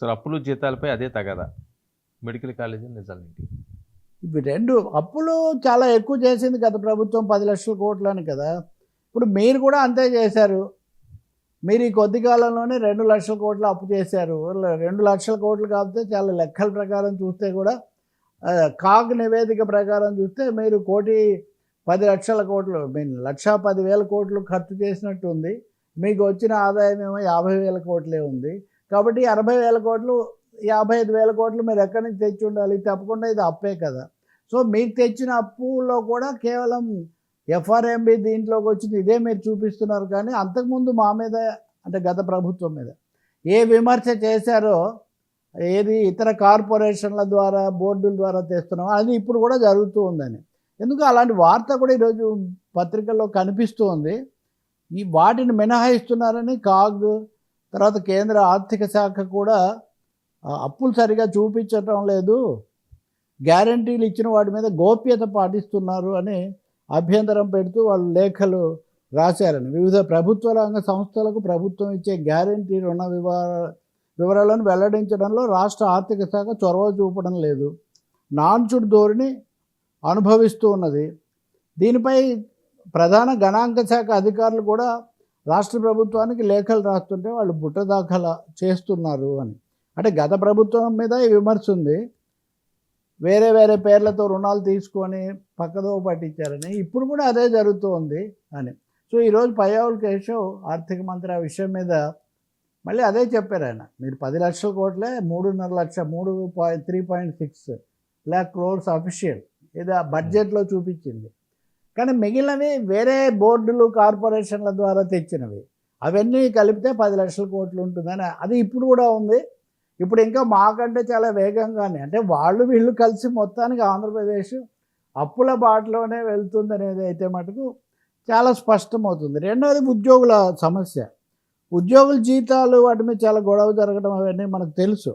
Sir అప్పులు జీతాలపై అదే తగదా? మెడికల్ కాలేజీ నిజాలేంటి? ఇవి రెండు అప్పులు చాలా ఎక్కువ చేసింది గత ప్రభుత్వం పది లక్షల కోట్లని కదా. ఇప్పుడు మీరు కూడా అంతే చేశారు. మీరు ఈ కొద్ది కాలంలోనే రెండు లక్షల కోట్లు అప్పు చేశారు. రెండు లక్షల కోట్లు కాకపోతే చాలా లెక్కల ప్రకారం చూస్తే కూడా కాగ్ నివేదిక ప్రకారం చూస్తే మీరు కోటి పది లక్షల కోట్లు మీన్ లక్ష పదివేల కోట్లు ఖర్చు చేసినట్టు ఉంది మీకు వచ్చిన ఆదాయం ఏమో యాభై వేల కోట్లే ఉంది. కాబట్టి అరవై వేల కోట్లు యాభై ఐదు వేల కోట్లు మీరు ఎక్కడి నుంచి తెచ్చి ఉండాలి? తప్పకుండా ఇది అప్పే కదా. సో మీకు తెచ్చిన అప్పులో కూడా కేవలం ఎఫ్ఆర్ఎంబి దీంట్లోకి వచ్చింది. ఇదే మీరు చూపిస్తున్నారు కానీ అంతకుముందు మా మీద అంటే గత ప్రభుత్వం మీద ఏ విమర్శ చేశారో ఏది ఇతర కార్పొరేషన్ల ద్వారా బోర్డుల ద్వారా తెస్తున్నామో అది ఇప్పుడు కూడా జరుగుతూ ఉందని. ఎందుకు అలాంటి వార్త కూడా ఈరోజు పత్రికల్లో కనిపిస్తూ ఉంది. ఈ వాటిని మినహాయిస్తున్నారని కాగ్ తర్వాత కేంద్ర ఆర్థిక శాఖ కూడా అప్పులు సరిగా చూపించటం లేదు. గ్యారంటీలు ఇచ్చిన వాటి మీద గోప్యత పాటిస్తున్నారు అని అభ్యంతరం పెడుతూ వాళ్ళు లేఖలు రాశారని. వివిధ ప్రభుత్వ రంగ సంస్థలకు ప్రభుత్వం ఇచ్చే గ్యారంటీ రుణ వివర వివరాలను వెల్లడించడంలో రాష్ట్ర ఆర్థిక శాఖ చొరవ చూపడం లేదు. నాన్చుడు ధోరణి అనుభవిస్తూ ఉన్నది. దీనిపై ప్రధాన గణాంక శాఖ అధికారులు కూడా రాష్ట్ర ప్రభుత్వానికి లేఖలు రాస్తుంటే వాళ్ళు బుట్ట దాఖలా చేస్తున్నారు అని. అంటే గత ప్రభుత్వం మీద ఈ విమర్శ ఉంది. వేరే వేరే పేర్లతో రుణాలు తీసుకొని పక్కదో పట్టించారని ఇప్పుడు కూడా అదే జరుగుతుంది అని. సో ఈరోజు పయ్యావుల కేశవ్ ఆర్థిక మంత్రి ఆ విషయం మీద మళ్ళీ అదే చెప్పారు ఆయన. మీరు పది లక్షల కోట్లే మూడున్నర లక్ష మూడు point three point six lakh crores official. ఇది ఆ బడ్జెట్లో చూపించింది. కానీ మిగిలినవి వేరే బోర్డులు కార్పొరేషన్ల ద్వారా తెచ్చినవి. అవన్నీ కలిపితే పది లక్షల కోట్లు ఉంటుందని అది ఇప్పుడు కూడా ఉంది. ఇప్పుడు ఇంకా మాకంటే చాలా వేగంగానే అంటే వాళ్ళు వీళ్ళు కలిసి మొత్తానికి ఆంధ్రప్రదేశ్ అప్పుల బాటలోనే వెళ్తుంది అనేది అయితే మటుకు చాలా స్పష్టమవుతుంది. రెండవది ఉద్యోగుల సమస్య. ఉద్యోగుల జీతాలు వాటి మీద చాలా గొడవ జరగడం అవన్నీ మనకు తెలుసు.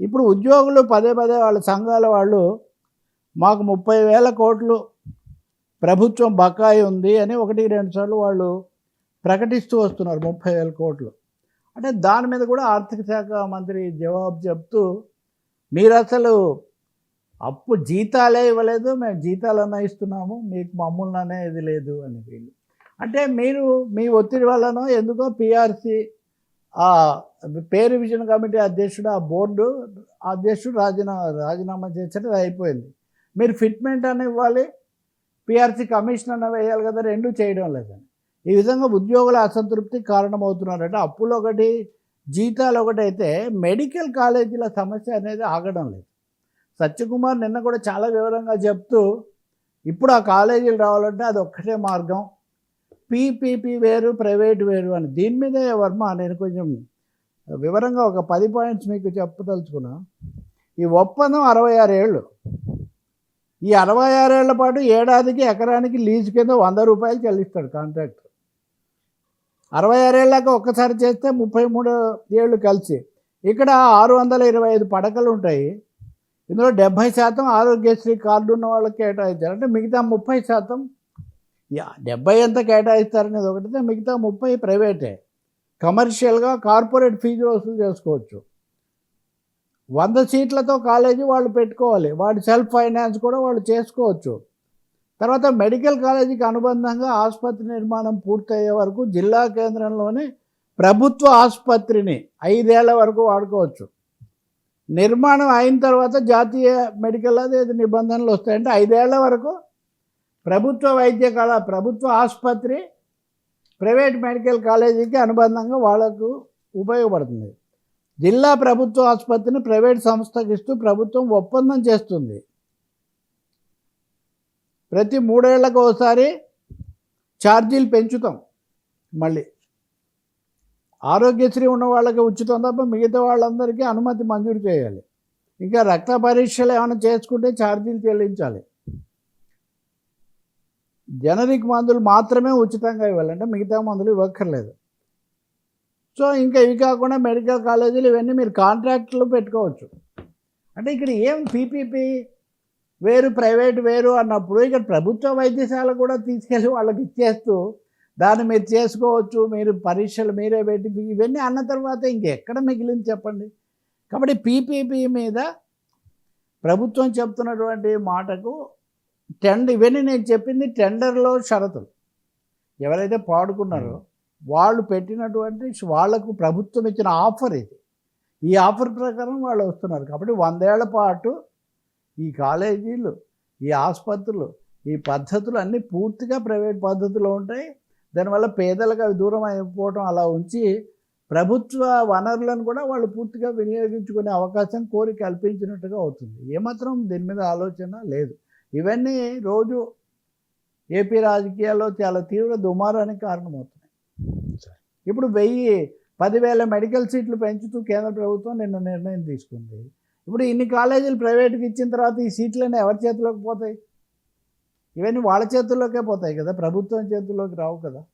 ఇప్పుడు ఉద్యోగులు పదే పదే వాళ్ళ సంఘాల వాళ్ళు మాకు ముప్పై వేల కోట్లు ప్రభుత్వం బకాయి ఉంది అని ఒకటి రెండు సార్లు వాళ్ళు ప్రకటిస్తూ వస్తున్నారు ముప్పై వేల కోట్లు. అంటే దాని మీద కూడా ఆర్థిక శాఖ మంత్రి జవాబు చెప్తూ మీరు అసలు అప్పు జీతాలే ఇవ్వలేదు మేము జీతాలన్నా ఇస్తున్నాము మీకు మమ్మల్ని అనేది లేదు అని వీళ్ళు. అంటే మీరు మీ ఒత్తిడి వల్లనో ఎందుకో పిఆర్సి ఆ పేరు విజన్ కమిటీ అధ్యక్షుడు ఆ బోర్డు అధ్యక్షుడు రాజీనామా రాజీనామా చేసేది అయిపోయింది. మీరు ఫిట్మెంట్ అని ఇవ్వాలి పిఆర్సీ కమిషన్ అన్న వేయాలి కదా రెండు చేయడం లేదని ఈ విధంగా ఉద్యోగుల అసంతృప్తి కారణమవుతున్నారంటే. అప్పులు ఒకటి జీతాలు ఒకటి అయితే మెడికల్ కాలేజీల సమస్య అనేది ఆగడం లేదు. సత్యకుమార్ నిన్న కూడా చాలా వివరంగా చెప్తూ ఇప్పుడు ఆ కాలేజీలు రావాలంటే అది ఒక్కటే మార్గం. పీపీపీ వేరు ప్రైవేట్ వేరు అని. దీని మీదే వర్మ నేను కొంచెం వివరంగా ఒక పది పాయింట్స్ మీకు చెప్పదలుచుకున్నా. ఈ ఒప్పందం అరవై ఆరు ఏళ్ళు. ఈ అరవై ఆరేళ్ళ పాటు ఏడాదికి ఎకరానికి లీజు కింద వంద రూపాయలు చెల్లిస్తాడు కాంట్రాక్టర్. అరవై ఆరేళ్ళకి ఒక్కసారి చేస్తే ముప్పై మూడు ఏళ్ళు కలిసి. ఇక్కడ ఆరు వందల ఇరవై ఐదు పడకలు ఉంటాయి. ఇందులో డెబ్భై శాతం ఆరోగ్యశ్రీ కార్డు ఉన్న వాళ్ళకి కేటాయించారు అంటే మిగతా ముప్పై శాతం యా డెబ్బై ఎంత కేటాయిస్తారనేది ఒకటితే మిగతా ముప్పై ప్రైవేటే. కమర్షియల్గా కార్పొరేట్ ఫీజు వసూలు చేసుకోవచ్చు. వంద సీట్లతో కాలేజీ వాళ్ళు పెట్టుకోవాలి. వాడి సెల్ఫ్ ఫైనాన్స్ కూడా వాళ్ళు చేసుకోవచ్చు. తర్వాత మెడికల్ కాలేజీకి అనుబంధంగా ఆసుపత్రి నిర్మాణం పూర్తయ్యే వరకు జిల్లా కేంద్రంలోని ప్రభుత్వ ఆసుపత్రిని ఐదేళ్ళ వరకు వాడుకోవచ్చు. నిర్మాణం అయిన తర్వాత జాతీయ మెడికల్ అది నిబంధనలు వస్తాయంటే ఐదేళ్ళ వరకు ప్రభుత్వ వైద్య కళ ప్రభుత్వ ఆసుపత్రి ప్రైవేట్ మెడికల్ కాలేజీకి అనుబంధంగా వాళ్ళకు ఉపయోగపడుతుంది. జిల్లా ప్రభుత్వ ఆసుపత్రిని ప్రైవేట్ సంస్థకి ఇస్తూ ప్రభుత్వం ఒప్పందం చేస్తుంది. ప్రతి మూడేళ్ళకు ఒకసారి ఛార్జీలు పెంచుతాం మళ్ళీ. ఆరోగ్యశ్రీ ఉన్న వాళ్ళకి ఉచితం తప్ప మిగతా వాళ్ళందరికీ అనుమతి మంజూరు చేయాలి. ఇంకా రక్త పరీక్షలు ఏమైనా చేసుకుంటే ఛార్జీలు చెల్లించాలి. జనరిక్ మందులు మాత్రమే ఉచితంగా ఇవ్వాలంటే మిగతా మందులు ఇవ్వక్కర్లేదు. సో ఇంకా ఇవి కాకుండా మెడికల్ కాలేజీలు ఇవన్నీ మీరు కాంట్రాక్ట్లు పెట్టుకోవచ్చు. అంటే ఇక్కడ ఏం పీపీపీ వేరు ప్రైవేట్ వేరు అన్నప్పుడు ఇక్కడ ప్రభుత్వ వైద్యశాల కూడా తీసుకెళ్ళి వాళ్ళకి ఇచ్చేస్తూ దాన్ని మీరు చేసుకోవచ్చు మీరు పరీక్షలు మీరే పెట్టి ఇవన్నీ అన్న తర్వాత ఇంకెక్కడ మిగిలింది చెప్పండి? కాబట్టి పీపీపీ మీద ప్రభుత్వం చెప్తున్నటువంటి మాటకు టెండర్ ఇవన్నీ నేను చెప్పింది టెండర్లో షరతులు. ఎవరైతే పాడుకున్నారో వాళ్ళు పెట్టినటువంటి వాళ్ళకు ప్రభుత్వం ఇచ్చిన ఆఫర్ ఇది. ఈ ఆఫర్ ప్రకారం వాళ్ళు వస్తున్నారు. కాబట్టి వందేళ్ళ పాటు ఈ కాలేజీలు ఈ ఆసుపత్రులు ఈ పద్ధతులు అన్నీ పూర్తిగా ప్రైవేట్ పద్ధతిలో ఉంటాయి. దానివల్ల పేదలకు అవి దూరం అయిపోవటం అలా ఉంచి ప్రభుత్వ వనరులను కూడా వాళ్ళు పూర్తిగా వినియోగించుకునే అవకాశం కోరి కల్పించినట్టుగా అవుతుంది. ఏమాత్రం దీని మీద ఆలోచన లేదు. ఇవన్నీ రోజు ఏపీ రాజకీయాల్లో చాలా తీవ్ర దుమారానికి కారణమవుతుంది ఇప్పుడు వెయ్యి పదివేల మెడికల్ సీట్లు పెంచుతూ కేంద్ర ప్రభుత్వం నిన్న నిర్ణయం తీసుకుంది. ఇప్పుడు ఇన్ని కాలేజీలు ప్రైవేట్కి ఇచ్చిన తర్వాత ఈ సీట్లన్నీ ఎవరి చేతిలోకి పోతాయి? ఇవన్నీ వాళ్ళ చేతుల్లోకే పోతాయి కదా? ప్రభుత్వం చేతుల్లోకి రావు కదా?